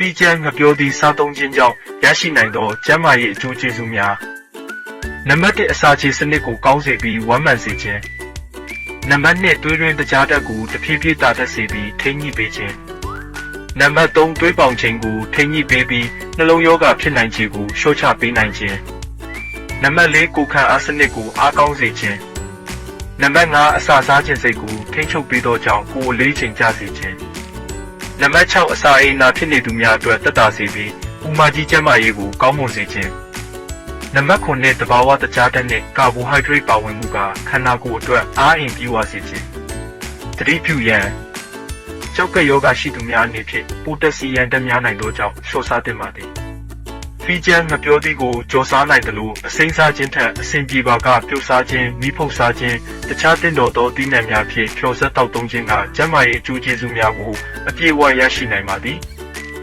ဖီဂျန်ငပြောသည့်စားသုံးခြင်းကြောင့်ရရှိနိုင်သောကျန်းမာရေးအကျိုးကျေးဇူးများနံပါတ်1အစာချေစနစ်ကိုကောင်းစေပြီးဝမ်းမှန်စေခြင်းနံပါတ်2သွေးရင်းတကြားတက်ကိုတဖြည်းဖြည်းတာတက်စေပြီးထိန်းညှိပေးခြင်းနံပါတ်3သွေးပေါင်ခြင်းကိုထိန်းညှိပေးပြီးနှလုံးရောဂါဖြစ်နိုင်ခြေကိုလျှော့ချပေးနိုင်ခြင်းနံပါတ်4ကိုယ်ခံအားစနစ်ကိုအားကောင်းစေခြင်းနံပါတ်5အစာစားခြင်းစိတ်ကိုထိန်းချုပ်ပေးသောကြောင့်ကိုယ်အလေးချိန်ကျစေခြင်း နံပါတ်6အစာအိမ်နာဖြစ်နေသူများအတွက်တက်တာစေပြီးဥမာကြီးကျန်းမာရေးကိုကောင်းမွန်စေခြင်းနံပါတ်9နဲ့တဘာဝတကြားတက်နဲ့ကာဘိုဟိုက်ဒရိတ်ပါဝင်မှုကခန္ဓာကိုယ်အတွက်အားအင်ပြည့်ဝစေခြင်းသတိပြုရန်ကြောက်ကပ်ယောဂရှိသူများအနေဖြင့်ပိုတက်ဆီယမ်တက်များနိုင်သောကြောင့်လျှော့စားသင့်ပါသည် ဖီဂျန်မပြောသည်ကိုကြော်စားနိုင်တယ်လို့အစိမ်းစားခြင်းထက်အဆင်ပြေပါကပြုတ်စားခြင်းမိဖုတ်စားခြင်းတခြားတင်တော်သောသီးနှံများဖြင့်ဖြော်ဆက်တောက်သုံးခြင်းကကျန်းမာရေးအကျိုးကျေးဇူးများကိုအပြည့်အဝရရှိနိုင်ပါသည်